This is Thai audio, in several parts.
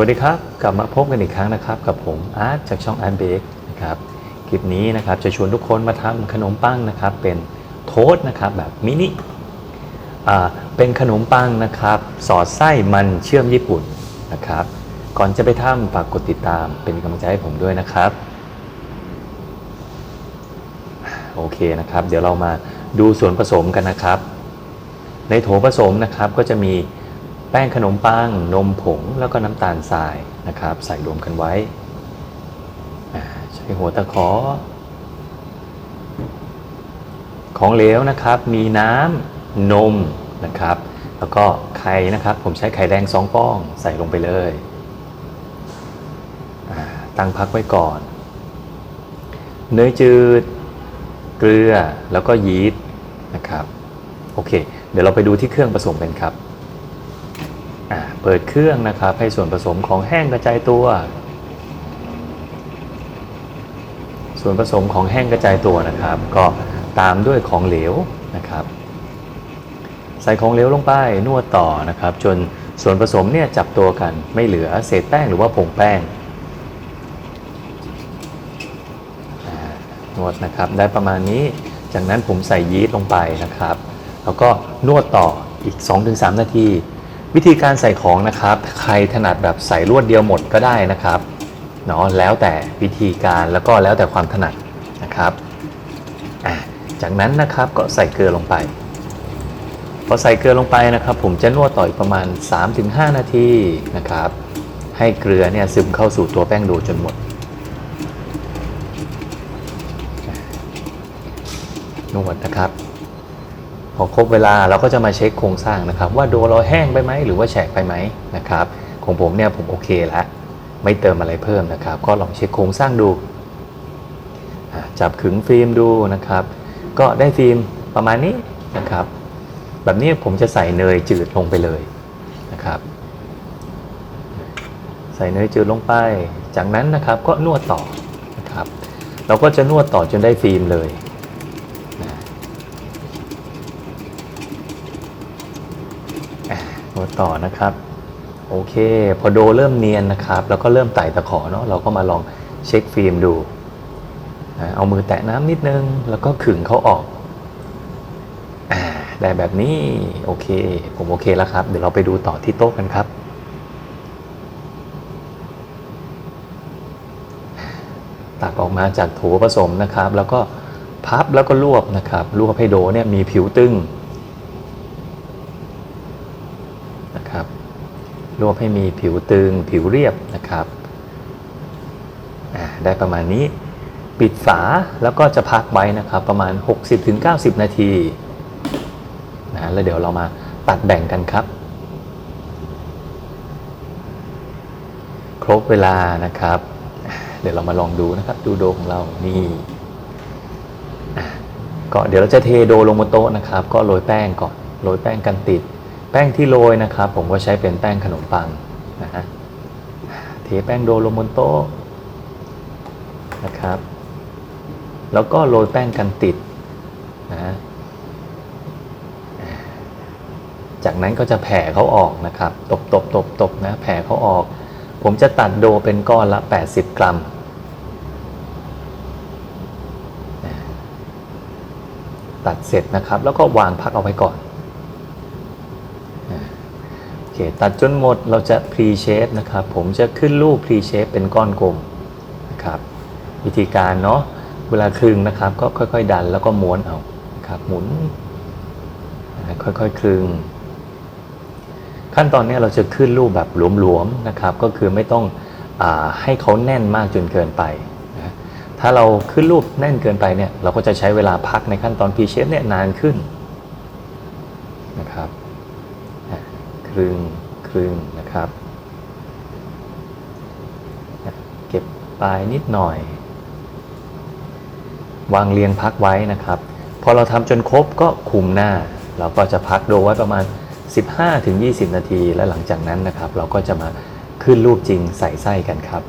วัสดีครับ กลับมาพบกันอีกครั้งนะครับ กับผมอาร์ตจากช่องอาร์ตเบกนะครับคลิปนี้นะครับจะชวนทุกคนมาทำขนมปังนะครับ เป็นโทสต์นะครับแบบมินิอ่าเป็นขนมปังนะครับ สอดไส้มันเชื่อมญี่ปุ่นนะครับ ก่อนจะไปทำฝากกดติดตามเป็นกำลังใจให้ผมด้วยนะครับ โอเคนะครับ เดี๋ยวเรามาดูส่วนผสมกันนะครับ ในโถผสมนะครับก็จะมี แป้งขนมปัง นมผงแล้วก็น้ำตาลทรายนะครับ ใส่รวมกันไว้ ใช้หัวตะขอ ของเหลวนะครับ มีน้ำนมนะครับ แล้วก็ไข่นะครับ ผมใช้ไข่แดงสองฟองใส่ลงไปเลยตั้งพักไว้ก่อน เนยจืด เกลือแล้วก็ยีสต์นะครับ โอเค เดี๋ยวเราไปดูที่เครื่องผสมกันครับ ปิดเครื่องนะครับ ให้ส่วนผสมของแห้งกระจายตัว ส่วนผสมของแห้งกระจายตัวนะครับ ก็ตามด้วยของเหลวนะครับ ใส่ของเหลวลงไปนวดต่อนะครับ จนส่วนผสมเนี่ยจับตัวกันไม่เหลือเศษแป้งหรือว่าผงแป้งนวดนะครับได้ประมาณนี้จากนั้นผมใส่ยีสต์ลงไปนะครับ แล้วก็นวดต่ออีก 2-3 นาที วิธีการใส่ของนะครับ ใครถนัดแบบใส่รวดเดียวหมดก็ได้นะครับเนาะแล้วแต่วิธีการแล้วก็แล้วแต่ความถนัดนะครับจากนั้นนะครับก็ใส่เกลือลงไป พอใส่เกลือลงไปนะครับ ผมจะนวดต่ออีกประมาณ 3-5 นาทีนะครับ ให้เกลือเนี่ยซึมเข้าสู่ตัวแป้งโดจนหมด นวดนะครับ พอครบเวลาเราก็จะมาเช็คโครงสร้างนะครับ ว่าโดเราแห้งไปไหมหรือว่าแฉกไปไหมนะครับ ของผมเนี่ยผมโอเคแล้วไม่เติมอะไรเพิ่มนะครับ ก็ลองเช็คโครงสร้างดู จับขึงฟิล์มดูนะครับ ก็ได้ฟิล์มประมาณนี้นะครับ แบบนี้ผมจะใส่เนยจืดลงไปเลยนะครับ ใส่เนยจืดลงไป จากนั้นนะครับก็นวดต่อนะครับ เราก็จะนวดต่อจนได้ฟิล์มเลย อะนวด ต่อนะครับ โอเค พอโดเริ่มเนียนนะครับ แล้วก็เริ่มไต่ตะขอเนาะเราก็มาลองเช็คฟิล์มดูอะเอามือแตะน้ำนิดนึง แล้วก็ขึงเขาออกอได้แบบนี้โอเค ผมโอเคแล้วครับ เดี๋ยวเราไปดูต่อที่โต๊ะกันครับตักออกมาจากโถผสมนะครับ แล้วก็พับแล้วก็รวบนะครับรวบให้โดเนี่ยมีผิวตึง นะครับ รวบให้มีผิวตึงผิวเรียบนะครับได้ประมาณนี้ปิดฝาแล้วก็จะพักไว้นะครับ ประมาณ 60-90 นาทีนะแล้วเดี๋ยวเรามาตัดแบ่งกันครับ ครบเวลานะครับ เดี๋ยวเรามาลองดูนะครับ ดูโดของเรานี่ก็เดี๋ยวเราจะเทโดลงบนโต๊ะนะครับ ก็โรยแป้งก่อนโรยแป้งกันติด ป้งที่โรยนะครับ ผมก็ใช้เป็นแป้งขนมปังนะฮะเทแป้งโดลงบนโต๊ะนะครับ แล้วก็โรยแป้งกันติดนะฮะจากนั้นก็จะแผ่เขาออกนะครับ ตบตบตบตบนะแผ่เขาออก ผมจะตัดโดเป็นก้อนละ 80 กรัมตัดเสร็จนะครับ แล้วก็วางพักเอาไว้ก่อน เคตัดจนหมดเราจะพรีเชฟนะครับ ผมจะขึ้นรูปพรีเชฟเป็นก้อนกลมนะครับวิธีการเนาะเวลาคลึงนะครับ ก็ค่อย ๆ ดันแล้วก็ม้วนเอาครับหมุน ค่อยๆคลึง ขั้นตอนนี้เราจะขึ้นรูปแบบหลวมๆนะครับ ก็คือไม่ต้องอให้เขาแน่นมากจนเกินไปนะถ้าเราขึ้นรูปแน่นเกินไปเนี่ยเราก็จะใช้เวลาพักในขั้นตอนพีเชฟเนี่ยนานขึ้นนะครับ ครึ่งครึ่งนะครับ เก็บปลายนิดหน่อย วางเรียงพักไว้นะครับพอเราทำจนครบก็คุมหน้า เราก็จะพักโดไว้ประมาณ 15-20 นาที และหลังจากนั้นนะครับ เราก็จะมาขึ้นรูปจริงใส่ไส้กันครับ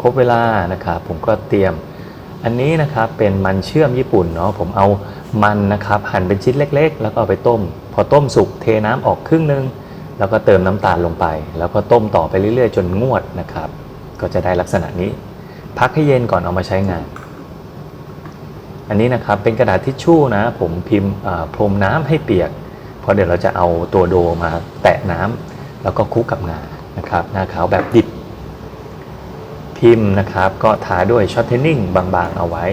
ครบเวลานะครับผมก็เตรียมอันนี้นะครับเป็นมันเชื่อมญี่ปุ่นเนาะผมเอา มันนะครับหั่นเป็นชิ้นเล็ก ๆ แล้วก็เอาไปต้ม พอต้มสุกเทน้ำออกครึ่งหนึง แล้วก็เติมน้ำตาลลงไป แล้วก็ต้มต่อไปเรื่อยๆ จนงวดนะครับ ก็จะได้ลักษณะนี้ พักให้เย็นก่อนเอามาใช้งาน อันนี้นะครับเป็นกระดาษทิชชู่นะ ผมพิมพ์พรมน้ำให้เปียกเพราะเดี๋ยวเราจะเอาตัวโดมาแตะน้ำแล้วก็คลุกกับงานะครับงาขาวแบบดิบพิมพ์นะครับก็ทาด้วยช็อตเทนนิ่งบางๆเอาไว้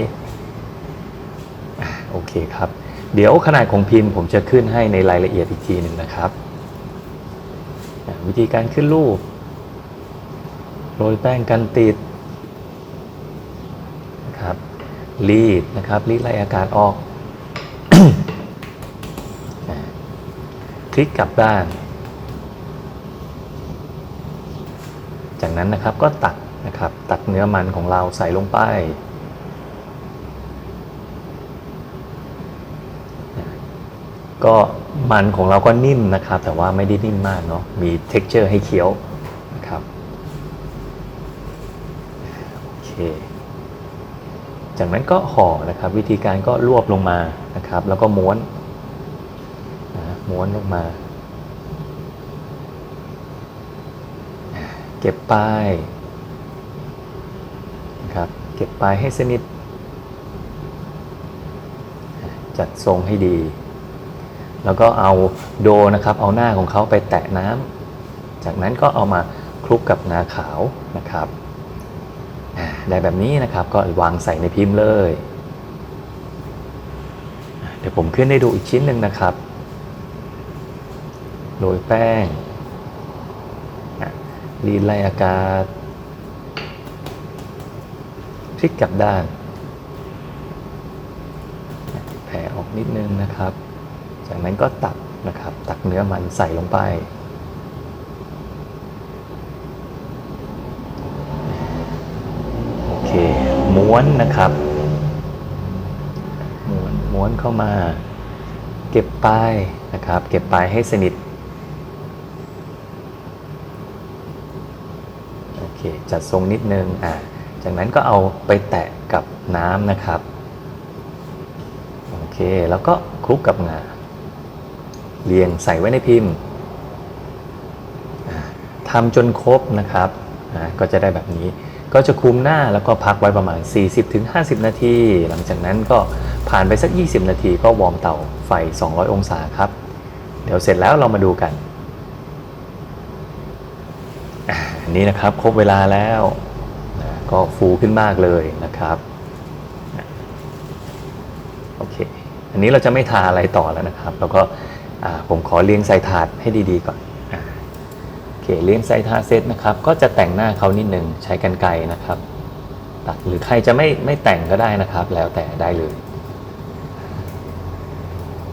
โอเคครับ เดี๋ยวขนาดของพิมพ์ผมจะขึ้นให้ในรายละเอียดอีกทีหนึ่งนะครับ วิธีการขึ้นรูป โรยแป้งกันติดนะครับรีดนะครับรีดไล่อากาศออก คลิกกลับด้าน จากนั้นนะครับก็ตักนะครับตักเนื้อมันของเราใส่ลงไป ก็มันของเราก็นิ่มนะครับ แต่ว่าไม่ได้นิ่มมากเนาะมี t e x t อร์ให้เคี้ยวนะครับโอเคจากนั้นก็ห่อนะครับ วิธีการก็รวบลงมานะครับ แล้วก็ม้วนนะม้วนลงมา เก็บปลายนะครับเก็บปลายให้สนิทจัดทรงให้ดี แล้วก็เอาโดนะครับ เอาหน้าของเขาไปแตะน้ำจากนั้นก็เอามาคลุกกับงาขาวนะครับได้แบบนี้นะครับก็วางใส่ในพิมพ์เลย เดี๋ยวผมขึ้นให้ดูอีกชิ้นหนึ่งนะครับ โรยแป้งรีดไล่อากาศพลิกกลับด้าน แผ่ออกนิดนึงนะครับ จากนั้นก็ตักนะครับ ตักเนื้อมันใส่ลงไป โอเค ม้วนนะครับ ม้วนม้วนเข้ามา เก็บปลายนะครับ เก็บปลายให้สนิท โอเค จัดทรงนิดนึง อ่า จากนั้นก็เอาไปแตะกับน้ำนะครับ โอเค แล้วก็คลุกกับงา เรียงใส่ไว้ในพิมพ์ทำจนครบนะครับก็จะได้แบบนี้ก็จะคุมหน้าแล้วก็พักไว้ประมาณ 40-50 นาที หลังจากนั้นก็ผ่านไปสัก 20 นาทีก็วอร์มเตาไฟ 200 องศาครับ เดี๋ยวเสร็จแล้วเรามาดูกันอันนี้นะครับครบเวลาแล้วก็ฟูขึ้นมากเลยนะครับโอเคอันนี้เราจะไม่ทาอะไรต่อแล้วนะครับ แล้วก็ ผมขอเรียงใส่ถาดให้ดีๆก่อนอโอเคเรียงใส่ถาดเสร็จนะครับ ก็จะแต่งหน้าเขานิดนึงใช้กันไกรนะครับ ตัดหรือใครจะไม่ไม่แต่งก็ได้นะครับ แล้วแต่ได้เลย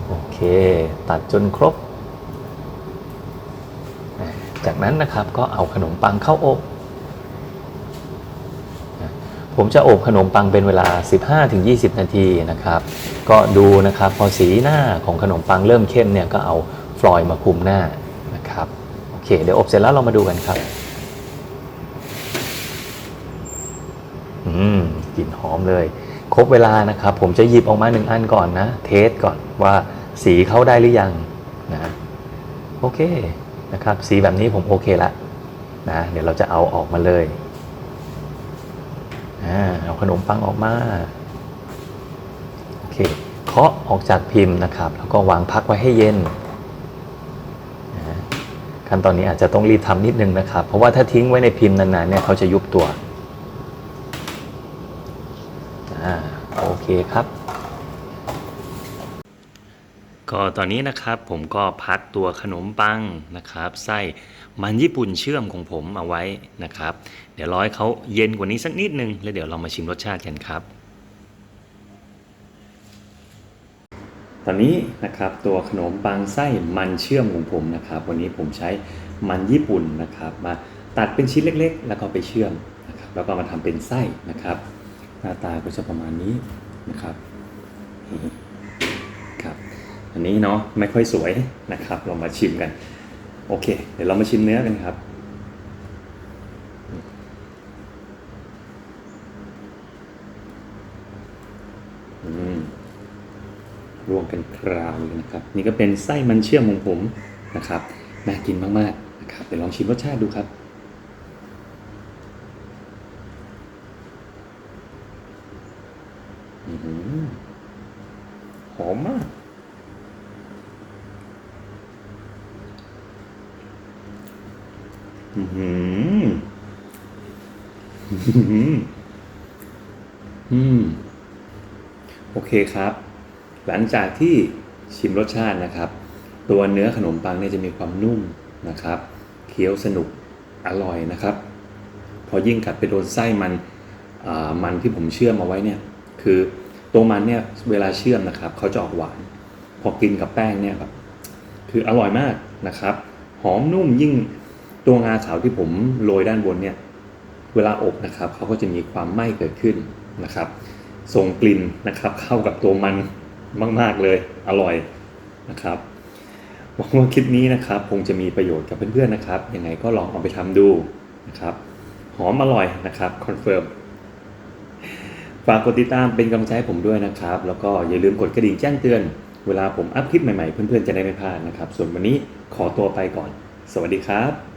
โอเคตัดจนครบ จากนั้นนะครับก็เอาขนมปังเข้าอบ ผมจะอบขนมปังเป็นเวลา 15-20 นาทีนะครับ ก็ดูนะครับพอสีหน้าของขนมปังเริ่มเข้มเนี่ยก็เอาฟลอยล์มาคลุมหน้านะครับโอเคเดี๋ยวอบเสร็จแล้วเรามาดูกันครับอืมกลิ่นหอมเลย ครบเวลานะครับ ผมจะหยิบออกมาหนึ่งอันก่อนนะ เทสก่อนว่าสีเข้าได้หรือยังนะโอเคนะครับ สีแบบนี้ผมโอเคละนะเดี๋ยวเราจะเอาออกมาเลย อ่าเอาขนมปังออกมาโอเคเคาะออกจากพิมพ์นะครับ แล้วก็วางพักไว้ให้เย็นขั้นตอนนี้อาจจะต้องรีบทำนิดนึงนะครับ เพราะว่าถ้าทิ้งไว้ในพิมพ์นานๆเนี่ยเขาจะยุบตัวอ่าโอเคครับ ก็ตอนนี้นะครับผมก็พักตัวขนมปังนะครับไส้มันญี่ปุ่นเชื่อมของผมเอาไว้นะครับ เดี๋ยวรอให้เขาเย็นกว่านี้สักนิดนึง แล้วเดี๋ยวเรามาชิมรสชาติกันครับ ตอนนี้นะครับตัวขนมปังไส้มันเชื่อมของผมนะครับ วันนี้ผมใช้มันญี่ปุ่นนะครับ มาตัดเป็นชิ้นเล็ก ๆ แล้วก็ไปเชื่อมนะครับแล้วก็มาทำเป็นไส้นะครับ หน้าตาก็จะประมาณนี้นะครับ อันนี้เนาะไม่ค่อยสวยนะครับเรามาชิมกัน โอเค เดี๋ยวเรามาชิมเนื้อกันครับอืมรวมกันคราวเลยนะครับ นี่ก็เป็นไส้มันเชื่อมของผมนะครับน่ากินมากๆนะครับเดี๋ยวลองชิมรสชาติดูครับ อื้อหือหอมมาก อือหือ อืม โอเคครับ หลังจากที่ชิมรสชาตินะครับ ตัวเนื้อขนมปังเนี่ยจะมีความนุ่มนะครับ เคี้ยวสนุกอร่อยนะครับ พอยิ่งกัดไปโดนไส้มันมันที่ผมเชื่อมเอาไว้เนี่ย คือตัวมันเนี่ยเวลาเชื่อมนะครับเขาจะออกหวาน พอกินกับแป้งเนี่ยแบบคืออร่อยมากนะครับ หอมนุ่มยิ่งตัวงาขาวที่ผมโรยด้านบนเนี่ย เวลาอบนะครับเขาก็จะมีความไหม้เกิดขึ้นนะครับ ส่งกลิ่นนะครับเข้ากับตัวมันมาก ๆเลยอร่อยนะครับหวังว่าคลิปนี้นะครับคงจะมีประโยชน์กับเพื่อนๆนะครับยังไงก็ลองเอาไปทำดูนะครับหอมอร่อยนะครับคอนเฟิร์มฝากกดติดตามเป็นกำลังใจให้ผมด้วยนะครับ แล้วก็อย่าลืมกดกระดิ่งแจ้งเตือน เวลาผมอัพคลิปใหม่ๆ เพื่อนๆจะได้ไม่พลาดนะครับ ส่วนวันนี้ขอตัวไปก่อน สวัสดีครับ